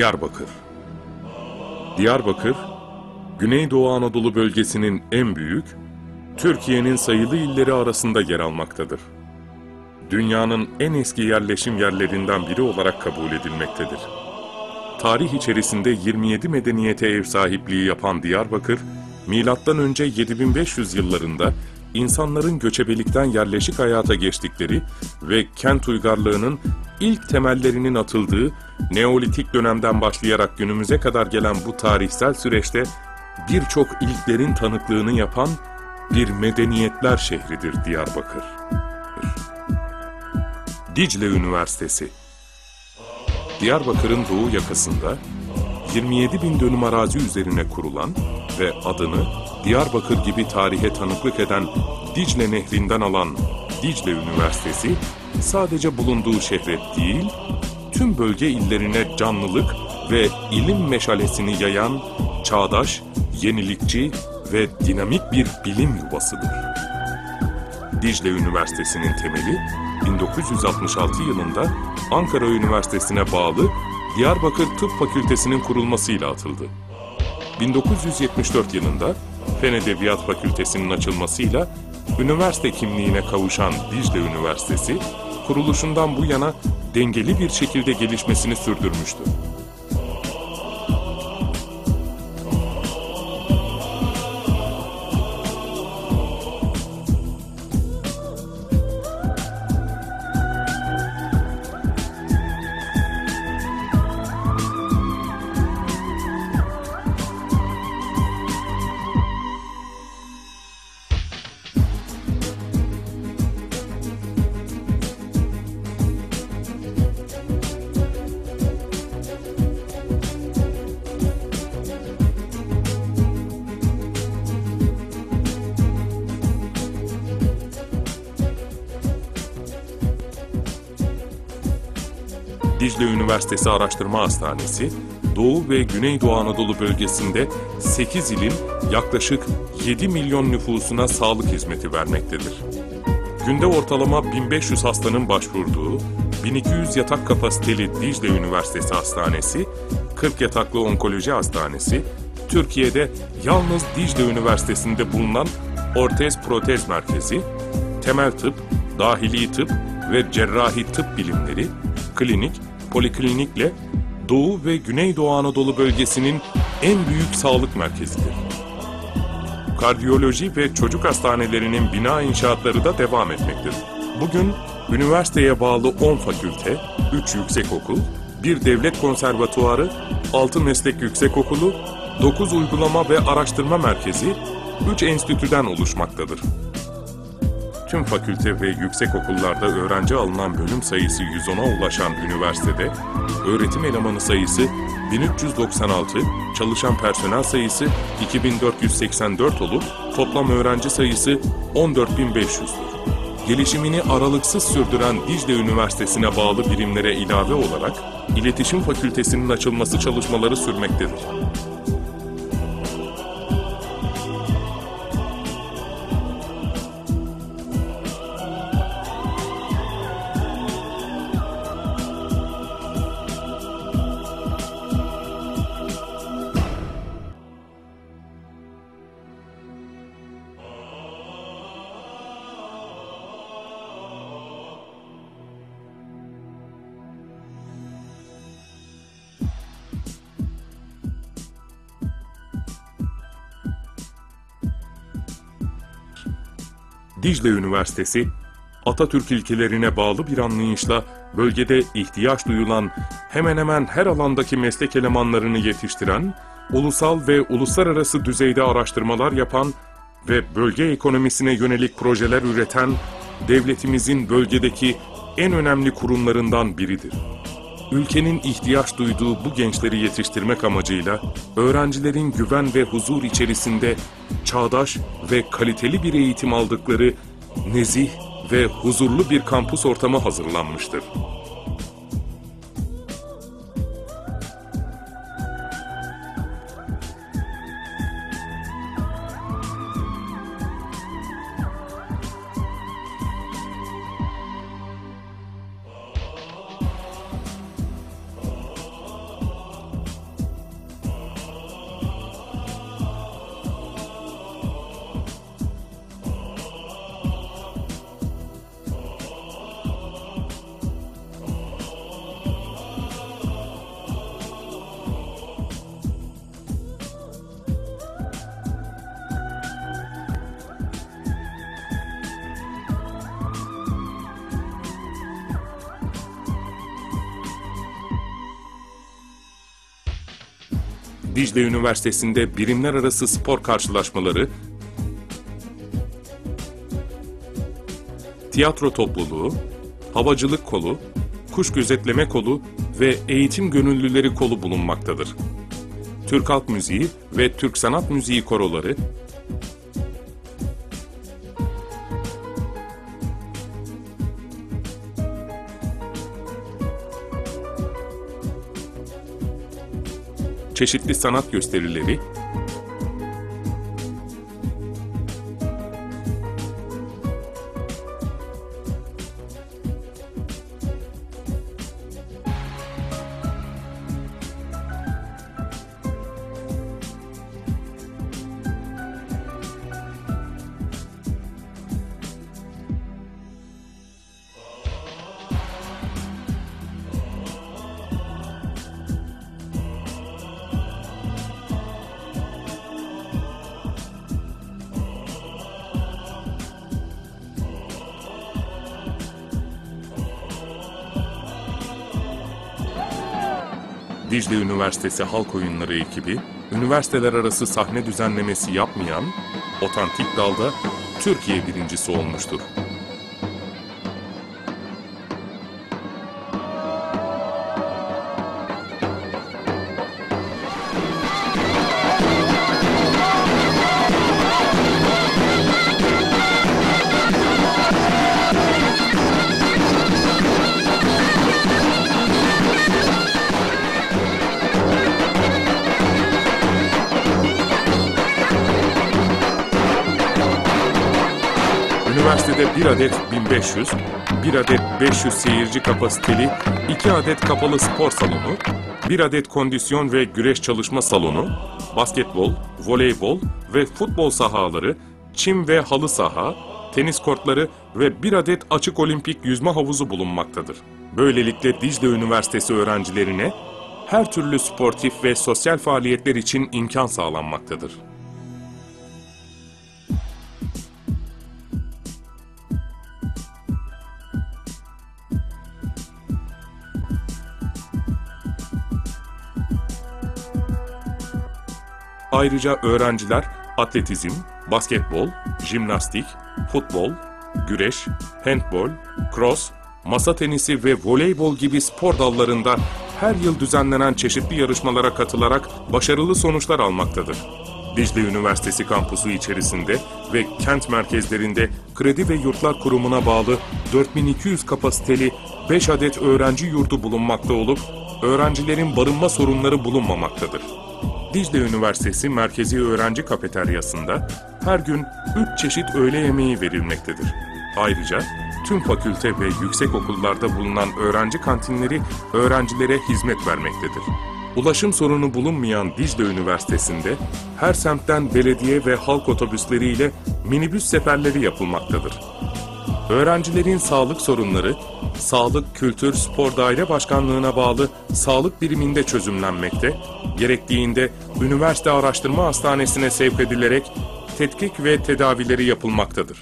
Diyarbakır Diyarbakır, Güneydoğu Anadolu bölgesinin en büyük, Türkiye'nin sayılı illeri arasında yer almaktadır. Dünyanın en eski yerleşim yerlerinden biri olarak kabul edilmektedir. Tarih içerisinde 27 medeniyete ev sahipliği yapan Diyarbakır, M.Ö. 7500 yıllarında insanların göçebelikten yerleşik hayata geçtikleri ve kent uygarlığının ilk temellerinin atıldığı Neolitik dönemden başlayarak günümüze kadar gelen bu tarihsel süreçte birçok ilklerin tanıklığını yapan bir medeniyetler şehridir Diyarbakır. Dicle Üniversitesi Diyarbakır'ın doğu yakasında 27 bin dönüm arazi üzerine kurulan ve adını Diyarbakır gibi tarihe tanıklık eden Dicle Nehri'nden alan Dicle Üniversitesi, sadece bulunduğu şehre değil, tüm bölge illerine canlılık ve ilim meşalesini yayan çağdaş, yenilikçi ve dinamik bir bilim yuvasıdır. Dicle Üniversitesi'nin temeli 1966 yılında Ankara Üniversitesi'ne bağlı Diyarbakır Tıp Fakültesi'nin kurulmasıyla atıldı. 1974 yılında Fen Edebiyat Fakültesi'nin açılmasıyla üniversite kimliğine kavuşan Dicle Üniversitesi, kuruluşundan bu yana dengeli bir şekilde gelişmesini sürdürmüştür. Dicle Üniversitesi Araştırma Hastanesi, Doğu ve Güneydoğu Anadolu bölgesinde 8 ilin yaklaşık 7 milyon nüfusuna sağlık hizmeti vermektedir. Günde ortalama 1500 hastanın başvurduğu 1200 yatak kapasiteli Dicle Üniversitesi Hastanesi, 40 yataklı onkoloji hastanesi, Türkiye'de yalnız Dicle Üniversitesi'nde bulunan ortez protez merkezi, temel tıp, dahili tıp ve cerrahi tıp bilimleri, klinik, poliklinikle Doğu ve Güneydoğu Anadolu bölgesinin en büyük sağlık merkezidir. Kardiyoloji ve çocuk hastanelerinin bina inşaatları da devam etmektedir. Bugün üniversiteye bağlı 10 fakülte, 3 yüksekokul, bir devlet konservatuarı, 6 meslek yüksekokulu, 9 uygulama ve araştırma merkezi, 3 enstitüden oluşmaktadır. Tüm fakülte ve yüksek okullarda öğrenci alınan bölüm sayısı 110'a ulaşan üniversitede, öğretim elemanı sayısı 1396, çalışan personel sayısı 2484 olup toplam öğrenci sayısı 14500'dür. Gelişimini aralıksız sürdüren Dicle Üniversitesi'ne bağlı birimlere ilave olarak İletişim Fakültesinin açılması çalışmaları sürmektedir. Dicle Üniversitesi, Atatürk ilkelerine bağlı bir anlayışla bölgede ihtiyaç duyulan hemen hemen her alandaki meslek elemanlarını yetiştiren, ulusal ve uluslararası düzeyde araştırmalar yapan ve bölge ekonomisine yönelik projeler üreten devletimizin bölgedeki en önemli kurumlarından biridir. Ülkenin ihtiyaç duyduğu bu gençleri yetiştirmek amacıyla öğrencilerin güven ve huzur içerisinde çağdaş ve kaliteli bir eğitim aldıkları nezih ve huzurlu bir kampüs ortamı hazırlanmıştır. Dicle Üniversitesi'nde birimler arası spor karşılaşmaları, tiyatro topluluğu, havacılık kolu, kuş gözetleme kolu ve eğitim gönüllüleri kolu bulunmaktadır. Türk Halk Müziği ve Türk Sanat Müziği koroları, çeşitli sanat gösterileri, Dicle Üniversitesi Halk Oyunları ekibi, üniversiteler arası sahne düzenlemesi yapmayan, otantik dalda Türkiye birincisi olmuştur. Üniversitede bir adet 1500, bir adet 500 seyirci kapasiteli, iki adet kapalı spor salonu, bir adet kondisyon ve güreş çalışma salonu, basketbol, voleybol ve futbol sahaları, çim ve halı saha, tenis kortları ve bir adet açık olimpik yüzme havuzu bulunmaktadır. Böylelikle Dicle Üniversitesi öğrencilerine her türlü sportif ve sosyal faaliyetler için imkan sağlanmaktadır. Ayrıca öğrenciler atletizm, basketbol, jimnastik, futbol, güreş, handbol, cross, masa tenisi ve voleybol gibi spor dallarında her yıl düzenlenen çeşitli yarışmalara katılarak başarılı sonuçlar almaktadır. Dicle Üniversitesi kampüsü içerisinde ve kent merkezlerinde Kredi ve Yurtlar Kurumu'na bağlı 4200 kapasiteli 5 adet öğrenci yurdu bulunmakta olup öğrencilerin barınma sorunları bulunmamaktadır. Dicle Üniversitesi Merkezi Öğrenci Kafeteryası'nda her gün 3 çeşit öğle yemeği verilmektedir. Ayrıca tüm fakülte ve yüksek okullarda bulunan öğrenci kantinleri öğrencilere hizmet vermektedir. Ulaşım sorunu bulunmayan Dicle Üniversitesi'nde her semtten belediye ve halk otobüsleriyle minibüs seferleri yapılmaktadır. Öğrencilerin sağlık sorunları, Sağlık, Kültür, Spor Daire Başkanlığı'na bağlı sağlık biriminde çözümlenmekte, gerektiğinde Üniversite Araştırma Hastanesi'ne sevk edilerek tetkik ve tedavileri yapılmaktadır.